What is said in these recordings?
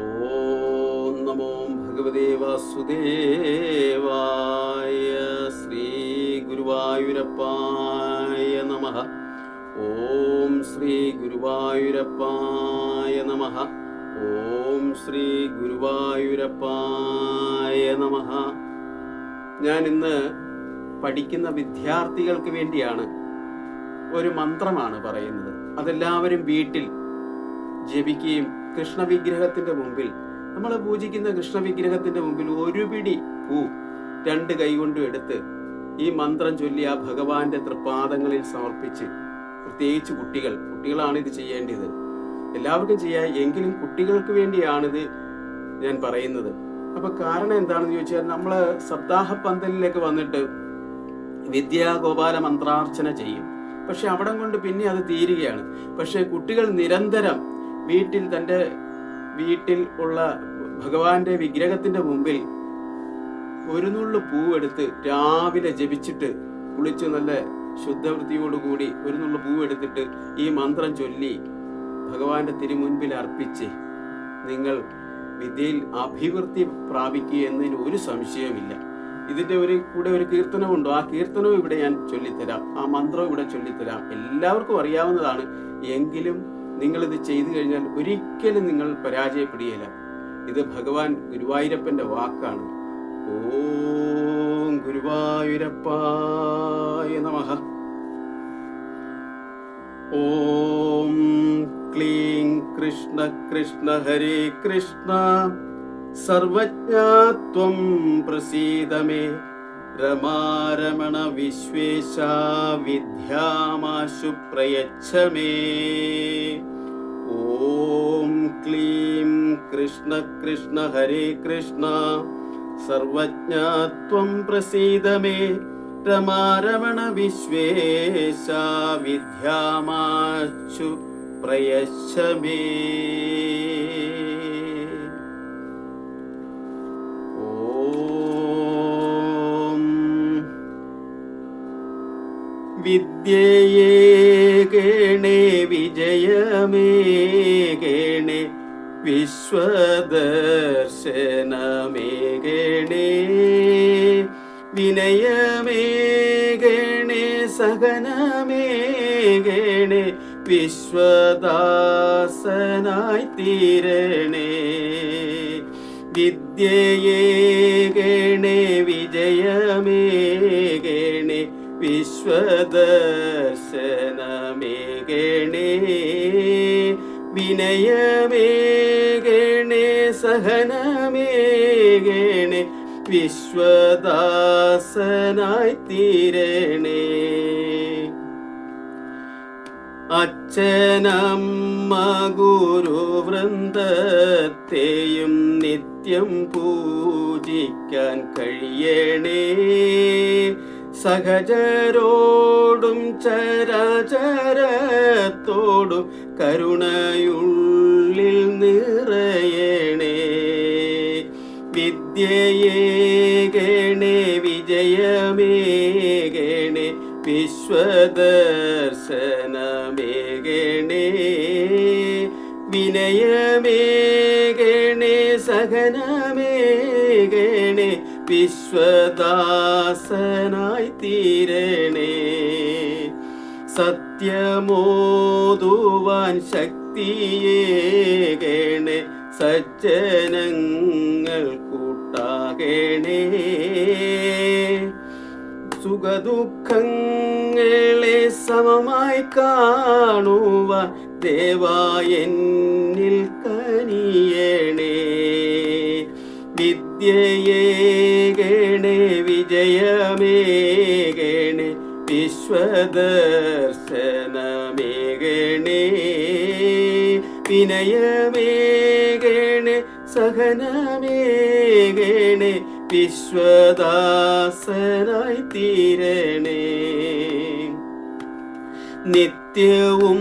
ഓം നമോ ഭഗവതേ വാസുദേവായ ശ്രീ ഗുരുവായൂരപ്പായ നമ. ഓം ശ്രീ ഗുരുവായൂരപ്പായ നമ. ഓം ശ്രീ ഗുരുവായൂരപ്പായ നമ. ഞാൻ ഇന്ന് പഠിക്കുന്ന വിദ്യാർത്ഥികൾക്ക് വേണ്ടിയാണ് ഒരു മന്ത്രമാണ് പറയുന്നത്. അതെല്ലാവരും വീട്ടിൽ ജപിക്കുകയും കൃഷ്ണ വിഗ്രഹത്തിന്റെ മുമ്പിൽ. നമ്മൾ പൂജിക്കുന്ന കൃഷ്ണ വിഗ്രഹത്തിന്റെ മുമ്പിൽ ഒരു പിടി പൂ രണ്ട് കൈകൊണ്ടും എടുത്ത് ഈ മന്ത്രം ചൊല്ലി ആ ഭഗവാന്റെ തൃപ്പാദങ്ങളിൽ സമർപ്പിച്ച് പ്രത്യേകിച്ച് കുട്ടികൾ കുട്ടികളാണ് ഇത് ചെയ്യേണ്ടത്. എല്ലാവർക്കും ചെയ്യാം എങ്കിലും കുട്ടികൾക്ക് വേണ്ടിയാണിത് ഞാൻ പറയുന്നത്. അപ്പൊ കാരണം എന്താണെന്ന് ചോദിച്ചാൽ നമ്മൾ സപ്താഹ പന്തലിലേക്ക് വന്നിട്ട് വിദ്യാഗോപാല മന്ത്രാർച്ചന ചെയ്യും. പക്ഷെ അവിടം കൊണ്ട് പിന്നെ അത് തീരുകയാണ്. പക്ഷെ കുട്ടികൾ നിരന്തരം വീട്ടിൽ തന്റെ വീട്ടിൽ ഉള്ള ഭഗവാന്റെ വിഗ്രഹത്തിന്റെ മുമ്പിൽ ഒരു നുള്ളു പൂവെടുത്ത് രാവിലെ ജപിച്ചിട്ട് കുളിച്ച് നല്ല ശുദ്ധവൃത്തിയോടുകൂടി ഒരു നുള്ളു പൂവെടുത്തിട്ട് ഈ മന്ത്രം ചൊല്ലി ഭഗവാന്റെ തിരുമുൻപിൽ അർപ്പിച്ച് നിങ്ങൾ വിദ്യയിൽ അഭിവൃദ്ധി പ്രാപിക്കുക എന്നതിന് ഒരു സംശയവുമില്ല. ഇതിന്റെ ഒരു കൂടെ ഒരു കീർത്തനമുണ്ടോ. ആ കീർത്തനവും ഇവിടെ ഞാൻ ചൊല്ലിത്തരാം. ആ മന്ത്രവും ഇവിടെ ചൊല്ലിത്തരാം. എല്ലാവർക്കും അറിയാവുന്നതാണ്. എങ്കിലും നിങ്ങൾ ഇത് ചെയ്തു കഴിഞ്ഞാൽ ഒരിക്കലും നിങ്ങൾ പരാജയപ്പെടുകയില്ല. ഇത് ഭഗവാൻ ഗുരുവായൂരപ്പന്റെ വാക്കാണ്. ഓം ഗുരുവായൂരപ്പായ നമഹ ഓം ക്ലീം കൃഷ്ണ കൃഷ്ണ ഹരേ കൃഷ്ണ. സർവജ്ഞാത്വം പ്രസീദ മേ രമാരമണ വിശ്വേശ വിദ്യാമാശു പ്രയച്ഛ മേ ഓം ക്ലീം കൃഷ്ണ കൃഷ്ണ ഹരേ കൃഷ്ണ സർവജ്ഞാത്വം പ്രസീദ മേ രമാരമണ വിശ്വേശ വിദ്യാമാശു പ്രയച്ഛ വിദ്യയേ ഗണേ വിജയമേ ഗണേ വിശ്വദർശനമേ ഗണേ വിനയമേ ഗണേ സഹനമേ ഗണേ വിശ്വദാസനായി തീരണേ. വിദ്യയേ ഗണേ വിജയമേ വിശ്വദർശനമേ ഗണേ. വിനയമേ ഗണേ സഹനമേ ഗണേ. വിശ്വദാസനായി തീരണേ. അച്ഛനമ്മ ഗുരുവൃന്ദത്തെയും നിത്യം പൂജിക്കാൻ കഴിയണേ. സഹജരോടും ചരചരത്തോടും കരുണയുള്ളിൽ നിറയണേ. വിദ്യയേ ഗണേ വിജയമേ ഗണേ വിശ്വദർശനമേ വിനയമേ വിശ്വദാസനായി തീരണേ സത്യമോതുവാൻ ശക്തിയേകണേ. സജ്ജനങ്ങൾ കൂട്ടാകണേ. സുഖദുഃഖങ്ങളെ സമമായി കാണുവാൻ ദേവായെന്നിൽ കനിയണേ. വിദ്യയേ ഗണേ വിജയമേ ഗണേ വിശ്വദർശനമേ വിശ്വദാസനായി തീരണേ. നിത്യവും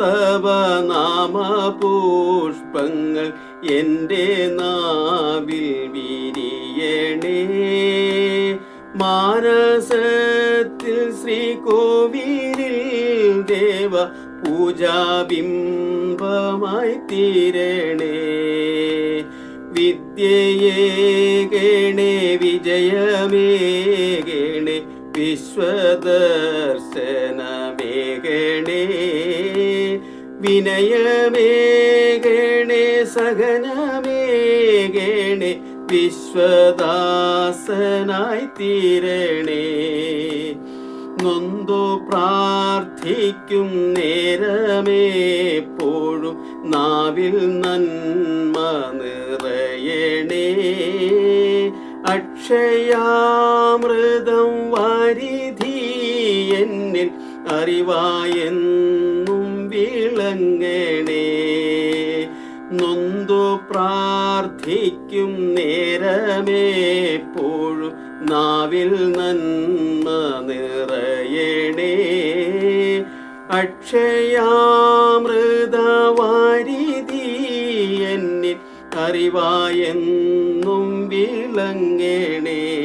തവ നാമപുഷ്പങ്ങൾ എന്റെ നാവിൽ വിരിയണേ. മാനസത്തിൽ ശ്രീകോവിലിൽ ദേവ പൂജാബിംബമായി തീരണേ. വിശ്വദർശനമേകണേ വിനയമേകണേ സഹനമേകണേ വിശ്വദാസനായി തീരണേ. നൊന്തു പ്രാർത്ഥിക്കും നേരമേപ്പോഴും നാവിൽ നന്മ നിറയണേ. അക്ഷയാമൃതം വരിധി എന്നിൽ അറിവായെന്നും വിളങ്ങണേ. നൊന്തു പ്രാർത്ഥിക്കും നേരമേപ്പോഴും നാവിൽ നന്മ നിറയണേ. അക്ഷയാമൃതവാരിധി അറിവായെന്നും വിളങ്ങണേ.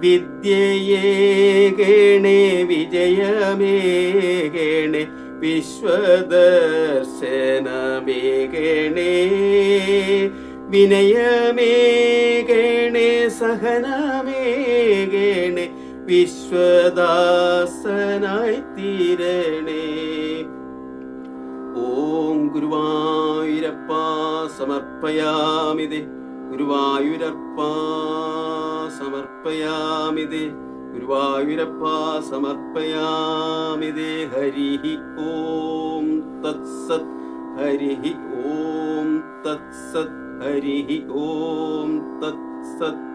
വിദ്യയേകണേ വിജയമേകണേ വിശ്വദർശനമേകണേ. വിനയമേകണേ സഹനമേകണേ വിശ്വദാസനായി തീരണേ. ഓം ഗുരുവായൂരപ്പ സമർപ്പയാമിതേ. ഗുരുവായൂരപ്പ സമർപ്പയാമിതേ. ഗുരുവായൂരപ്പ സമർപ്പയാമിതേ. ഹരി ഓം തത്സത്. ഹരി ഓം തത്സത്. ഹരി ഓം തത്സത്.